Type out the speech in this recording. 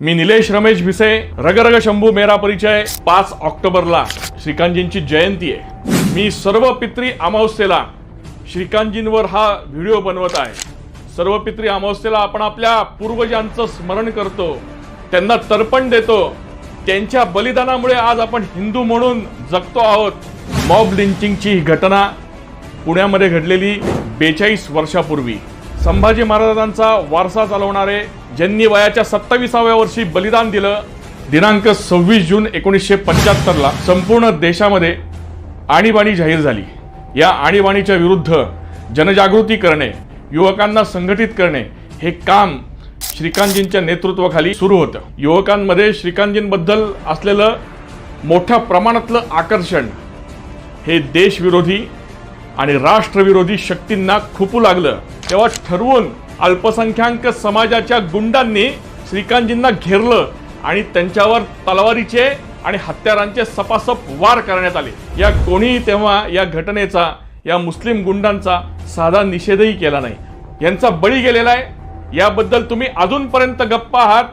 मी निलेश रमेश भिसे रगरग शंभू मेरा परिचय पाच ऑक्टोबरला. श्रीकांतजींची जयंती आहे. मी सर्व पित्री अमावस्येला श्रीकांतजींवर हा व्हिडिओ बनवत आहे. सर्व पित्री अमावस्येला आपण आपल्या पूर्वजांचं स्मरण करतो. त्यांना तर्पण देतो. त्यांच्या बलिदानामुळे आज आपण हिंदू म्हणून जगतो आहोत. मॉब लिंचिंगची ही घटना पुण्यामध्ये घडलेली बेचाळीस वर्षापूर्वी. संभाजी महाराजांचा वारसा चालवणारे ज्यांनी वयाच्या सत्तावीसाव्या वर्षी बलिदान दिलं दिनांक सव्वीस जून एकोणीसशे पंच्याहत्तरला संपूर्ण देशामध्ये आणीबाणी जाहीर झाली. या आणीबाणीच्या विरुद्ध जनजागृती करणे युवकांना संघटित करणे हे काम श्रीकांतजींच्या नेतृत्वाखाली सुरू होतं. युवकांमध्ये श्रीकांतजींबद्दल असलेलं मोठ्या प्रमाणातलं आकर्षण हे देशविरोधी आणि राष्ट्रविरोधी शक्तींना खुपू लागलं. तेव्हा ठरवून अल्पसंख्याक समाजाच्या गुंडांनी श्रीकांतजींना घेरलं आणि त्यांच्यावर तलवारीचे आणि हत्यारांचे सपासप वार करण्यात आले. या कोणीही तेव्हा या घटनेचा या मुस्लिम गुंडांचा साधा निषेधही केला नाही. यांचा बळी गेलेला आहे. याबद्दल तुम्ही अजूनपर्यंत गप्पा आहात.